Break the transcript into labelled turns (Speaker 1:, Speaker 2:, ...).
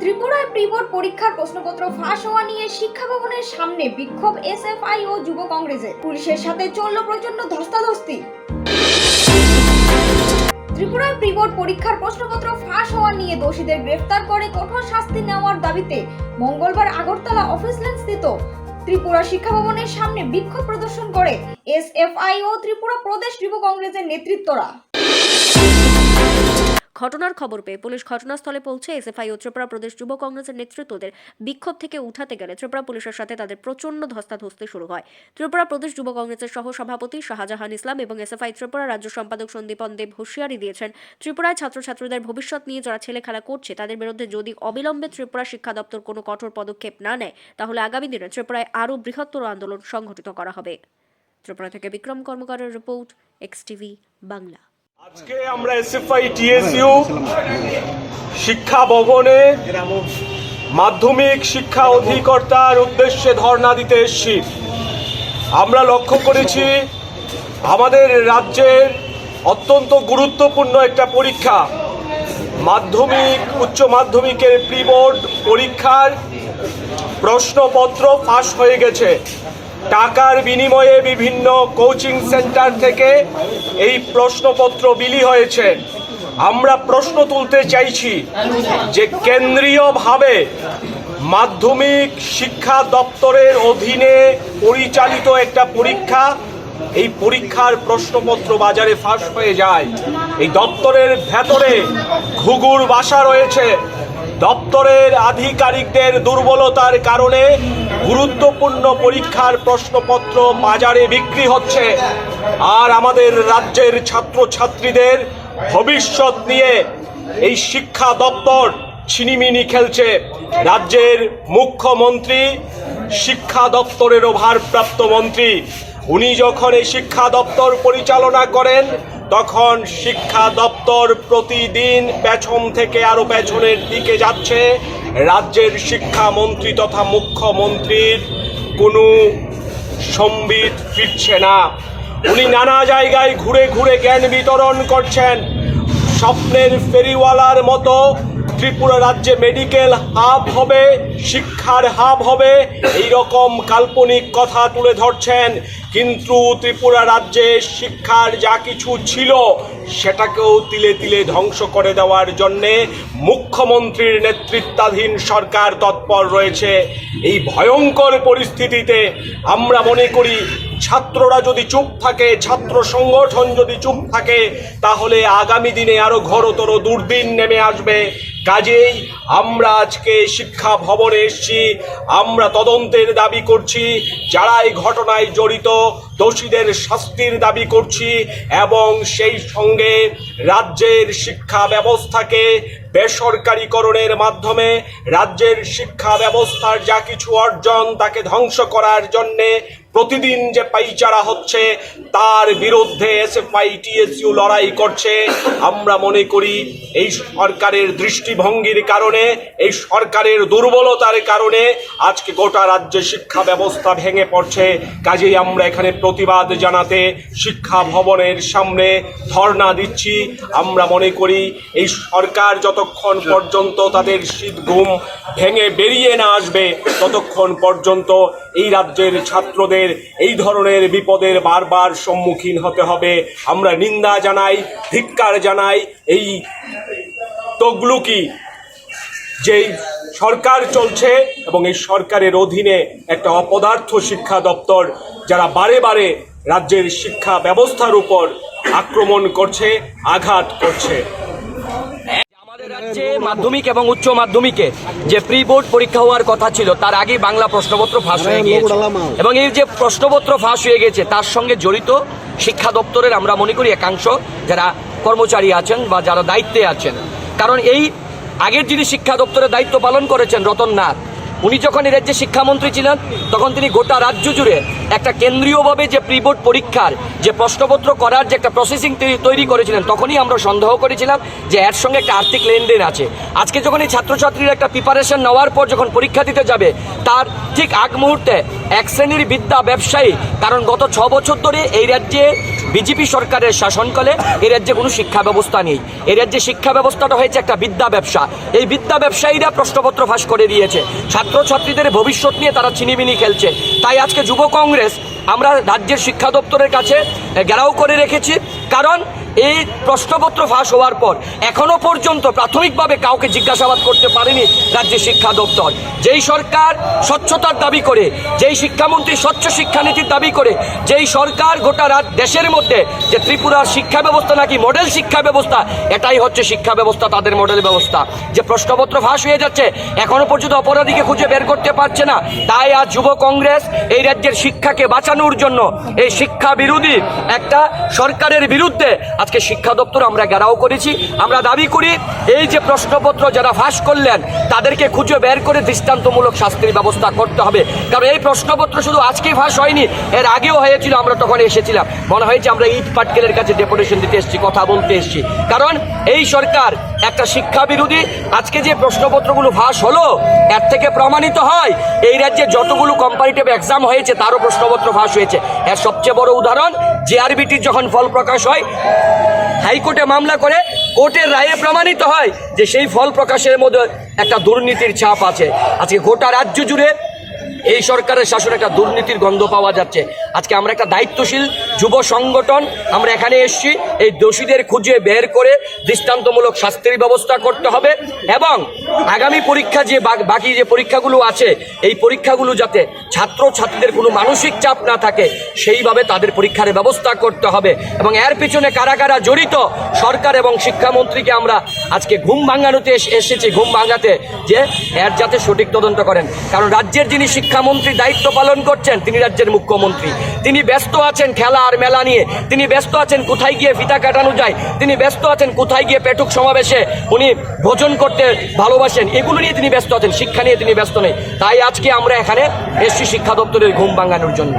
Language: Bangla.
Speaker 1: ত্রিপুরায় প্রি বোর্ড পরীক্ষার প্রশ্নপত্র ফাঁস হওয়া নিয়ে শিক্ষা ভবনের সামনে বিক্ষোভ এসএফআই ও যুব কংগ্রেসের। পুলিশের সাথে চলল প্রচণ্ড ধস্তাধস্তি। ত্রিপুরায় প্রি বোর্ড পরীক্ষার প্রশ্নপত্র ফাঁস হওয়া নিয়ে দোষীদের গ্রেফতার করে কঠোর শাস্তি নেওয়ার দাবিতে মঙ্গলবার আগরতলা অফিস লেন স্থিত ত্রিপুরা শিক্ষা ভবনের সামনে বিক্ষোভ প্রদর্শন করে এসএফআই ও ত্রিপুরা প্রদেশ যুব কংগ্রেসের নেতৃত্বরা।
Speaker 2: ঘটনার খবর পেয়ে পুলিশ ঘটনাস্থলে পৌঁছে এসএফআই ও ত্রিপুরা প্রদেশ যুব কংগ্রেসের নেতৃত্বদের বিক্ষোভ থেকে উঠাতে গেলে ত্রিপুরা পুলিশের সাথে তাদের প্রচণ্ড ধস্তাধস্তি শুরু হয়। ত্রিপুরা প্রদেশ যুব কংগ্রেসের সহ সভাপতি শাহজাহান ইসলাম এবং এসএফআই ত্রিপুরা রাজ্য সম্পাদক সন্দীপন দেব হুঁশিয়ারি দিয়েছেন, ত্রিপুরায় ছাত্রছাত্রীদের ভবিষ্যৎ নিয়ে যারা ছেলে খেলা করছে, তাদের বিরুদ্ধে যদি অবিলম্বে ত্রিপুরা শিক্ষা দপ্তর কোনো কঠোর পদক্ষেপ না নেয়, তাহলে আগামী দিনে ত্রিপুরায় আরও বৃহত্তর আন্দোলন সংঘটিত করা হবে। ত্রিপুরা থেকে বিক্রম কর্মকারের রিপোর্ট এক্স টিভি বাংলা।
Speaker 3: আজকে আমরা এসএফআই, টিএসইউ, শিক্ষা ভবনে মাধ্যমিক শিক্ষা অধিকর্তার উদ্দেশ্যে ধর্ণা দিতে এসেছি। আমরা লক্ষ্য করেছি, আমাদের রাজ্যের অত্যন্ত গুরুত্বপূর্ণ একটা পরীক্ষা, মাধ্যমিক, উচ্চ মাধ্যমিকের প্রি বোর্ড পরীক্ষার প্রশ্নপত্র ফাঁস হয়ে গেছে। টাকার বিনিময়ে বিভিন্ন কোচিং সেন্টার থেকে এই প্রশ্নপত্র বিলি হয়েছে। আমরা প্রশ্ন তুলতে চাইছি যে কেন্দ্রীয়ভাবে মাধ্যমিক শিক্ষা দপ্তরের অধীনে পরিচালিত একটা পরীক্ষা, এই পরীক্ষার প্রশ্নপত্র বাজারে ফাঁস হয়ে যায়। এই দপ্তরের ভেতরে ঘুঘুর বাসা রয়েছে। দপ্তরের আধিকারিকদের দুর্বলতার কারণে গুরুত্বপূর্ণ পরীক্ষার প্রশ্নপত্র বাজারে বিক্রি হচ্ছে। আর আমাদের রাজ্যের ছাত্রছাত্রীদের ভবিষ্যৎ নিয়ে এই শিক্ষা দপ্তর ছিনিমিনি খেলছে। রাজ্যের মুখ্যমন্ত্রী, শিক্ষা দপ্তরেরও ভারপ্রাপ্ত মন্ত্রী, উনি যখন এই শিক্ষা দপ্তর পরিচালনা করেন তখন শিক্ষা দপ্তর প্রতিদিন পেছন থেকে আরও পেছনের দিকে যাচ্ছে। রাজ্যের শিক্ষামন্ত্রী তথা মুখ্যমন্ত্রীর কোনো সম্বিত ফিরছে না। উনি নানা জায়গায় ঘুরে ঘুরে জ্ঞান বিতরণ করছেন। স্বপ্নের ফেরিওয়ালার মতো ত্রিপুরা রাজ্যে মেডিকেল হাব হবে, শিক্ষার হাব হবে। এই রকম কাল্পনিক কথা তুলে ধরছেন। কিন্তু ত্রিপুরা রাজ্যে শিক্ষার যা কিছু ছিল, সেটাকেও তিলে তিলে ধ্বংস করে দেওয়ার জন্যে মুখ্যমন্ত্রীর নেতৃত্বাধীন সরকার তৎপর রয়েছে। এই ভয়ঙ্কর পরিস্থিতিতে আমরা মনে করি, ছাত্ররা যদি চুপ থাকে, ছাত্র সংগঠন যদি চুপ থাকে, তাহলে আগামী দিনে আরও ঘোরতর দুর্দিন নেমে আসবে। কাজেই আমরা আজকে শিক্ষা ভবনে এসছি আমরা তদন্তের দাবি করছি যারা এই ঘটনায় জড়িত দোষীদের শাস্তির দাবি করছি এবং সেই সঙ্গে রাজ্যের শিক্ষা ব্যবস্থাকে বেসরকারীকরণের মাধ্যমে রাজ্যের শিক্ষা ব্যবস্থার যা কিছু অর্জন তাকে ধ্বংস করার জন্যে প্রতিদিন যে পাইচারা হচ্ছে, তার বিরুদ্ধে এসএফআই, টিএসইউ লড়াই করছে। আমরা মনে করি এই সরকারের দৃষ্টিভঙ্গির কারণে, এই সরকারের দুর্বলতার কারণে আজকে গোটা রাজ্যে শিক্ষা ব্যবস্থা ভেঙে পড়ছে। কাজেই আমরা এখানে প্রতিবাদ জানাতে শিক্ষা ভবনের সামনে ধর্ণা দিচ্ছি। আমরা মনে করি এই সরকার যতক্ষণ পর্যন্ত তাদের শীত ঘুম ভেঙে বেরিয়ে না আসবে, ততক্ষণ পর্যন্ত এই রাজ্যের ছাত্রদের এই ধরনের বিপদের বারবার সম্মুখীন হতে হবে। আমরা নিন্দা জানাই, ধিক্কার জানাই এই তগলুকি যেই সরকার চলছে এবং এই সরকারের অধীনে একটা অপদার্থ শিক্ষা দপ্তর যারা বারে বারে রাজ্যের শিক্ষা ব্যবস্থার উপর আক্রমণ করছে, আঘাত করছে।
Speaker 4: রাজ্যে মাধ্যমিক এবং উচ্চ মাধ্যমিকে যে প্রি বোর্ড পরীক্ষা হওয়ার কথা ছিল, তার আগে বাংলা প্রশ্নপত্র ফাঁস হয়ে গিয়েছে। এবং এই যে প্রশ্নপত্র ফাঁস হয়ে গেছে তার সঙ্গে জড়িত শিক্ষা দপ্তরের আমরা মনে করি একাংশ যারা কর্মচারী আছেন বা যারা দায়িত্বে আছেন। কারণ এই আগের যিনি শিক্ষা দপ্তরের দায়িত্ব পালন করেছেন রতন নাথ উনি যখন এই রাজ্যে শিক্ষামন্ত্রী ছিলেন, তখন তিনি গোটা রাজ্য জুড়ে একটা কেন্দ্রীয়ভাবে যে প্রি বোর্ড পরীক্ষার, যে প্রশ্নপত্র করার যে একটা প্রসেসিং তৈরি করেছিলেন, তখনই আমরা সন্দেহ করেছিলাম যে এর সঙ্গে একটা আর্থিক লেনদেন আছে। আজকে যখন এই ছাত্রছাত্রীরা একটা প্রিপারেশন নেওয়ার পর যখন পরীক্ষা দিতে যাবে, তার ঠিক আগ মুহূর্তে এক শ্রেণির বিদ্যা ব্যবসায়ী, কারণ গত ছ বছর ধরে এই রাজ্যে বিজেপি সরকারের শাসনকালে এ রাজ্যে কোনো শিক্ষা ব্যবস্থা নেই। এ রাজ্যে শিক্ষা ব্যবস্থাটা হয়েছে একটা বিদ্যা ব্যবসা। এই বিদ্যা ব্যবসায়ীরা প্রশ্নপত্র ফাঁস করে দিয়েছে। ছাত্রছাত্রীদের ভবিষ্যৎ নিয়ে তারা চিনিমিনি খেলছে। তাই আজকে যুব কংগ্রেস আমরা রাজ্যের শিক্ষা দপ্তরের কাছে গেরাও করে রেখেছি। কারণ এই প্রশ্নপত্র ফাঁস হওয়ার পর এখনও পর্যন্ত প্রাথমিকভাবে কাউকে জিজ্ঞাসাবাদ করতে পারেনি রাজ্যের শিক্ষা দপ্তর। যেই সরকার স্বচ্ছতার দাবি করে, যেই শিক্ষামন্ত্রী স্বচ্ছ শিক্ষানীতির দাবি করে, যেই সরকার গোটা রাত দেশের মধ্যে যে ত্রিপুরার শিক্ষা ব্যবস্থা নাকি মডেল শিক্ষা ব্যবস্থা, এটাই হচ্ছে শিক্ষা ব্যবস্থা, তাদের মডেল ব্যবস্থা। যে প্রশ্নপত্র ফাঁস হয়ে যাচ্ছে, এখনও পর্যন্ত অপরাধীকে খুঁজে বের করতে পারছে না। তাই আজ যুব কংগ্রেস এই রাজ্যের শিক্ষাকে বাঁচানোর জন্য এই শিক্ষা বিরোধী একটা সরকারের বিরুদ্ধে আজকে শিক্ষা দপ্তর আমরা ঘেরাও করেছি, আমরা দাবি করি এই যে প্রশ্নপত্র যারা ফাঁস করলেন, তাদেরকে খুঁজে বের করে দৃষ্টান্তমূলক শাস্তির ব্যবস্থা করতে হবে। কারণ এই প্রশ্নপত্র শুধু আজকেই ফাঁস হয়নি, এর আগেও হয়েছিল, আমরা তখন এসেছিলাম। মনে হয়েছে আমরা ইট পাটকেলের কাছে ডেপুটেশন দিতে এসেছি, কথা বলতে এসেছি। কারণ এই সরকার একটা শিক্ষা বিরোধী, আজকে যে প্রশ্নপত্রগুলো ফাঁস হলো, এর থেকে প্রমাণিত হয়, এই রাজ্যে যতগুলো কম্পারিটিভ এক্সাম হয়েছে, তারও প্রশ্নপত্র ফাঁস হয়েছে। এর সবচেয়ে বড় উদাহরণ জেআরবিটির যখন ফল প্রকাশ হয়, হাইকোর্টে মামলা করে, কোর্টের রায়ে প্রমাণিত হয় যে সেই ফল প্রকাশের মধ্যে একটা দুর্নীতির ছাপ আছে। আজকে গোটা রাজ্য জুড়ে এই সরকারের শাসনে একটা দুর্নীতির গন্ধ পাওয়া যাচ্ছে। আজকে আমরা একটা দায়িত্বশীল যুব সংগঠন, আমরা এখানে এসেছি। এই দোষীদের খুঁজে বের করে দৃষ্টান্তমূলক শাস্তির ব্যবস্থা করতে হবে এবং আগামী পরীক্ষা যে বাকি যে পরীক্ষাগুলো আছে, এই পরীক্ষাগুলো যাতে ছাত্র ছাত্রীদের কোনো মানসিক চাপ না থাকে, সেইভাবে তাদের পরীক্ষার ব্যবস্থা করতে হবে। এবং এর পিছনে কারা কারা জড়িত, সরকার এবং শিক্ষামন্ত্রীকে আমরা আজকে ঘুম ভাঙানোতে এস- এসেছি, ঘুম ভাঙাতে, যে এর যাতে সঠিক তদন্ত করেন। কারণ রাজ্যের যিনি শিক্ষামন্ত্রী দায়িত্ব পালন করছেন, তিনি রাজ্যের মুখ্যমন্ত্রী। তিনি ব্যস্ত আছেন খেলা আর মেলা নিয়ে। তিনি ব্যস্ত আছেন কোথায় গিয়ে ফিতা কাটানো যায়। তিনি ব্যস্ত আছেন কোথায় গিয়ে পেটুক সমাবেশে উনি ভোজন করতে ভালোবাসেন। এগুলো নিয়ে তিনি ব্যস্ত আছেন, শিক্ষা নিয়ে তিনি ব্যস্ত নেই। তাই আজকে আমরা এখানে এসছি শিক্ষা দপ্তরের ঘুম ভাঙানোর জন্য।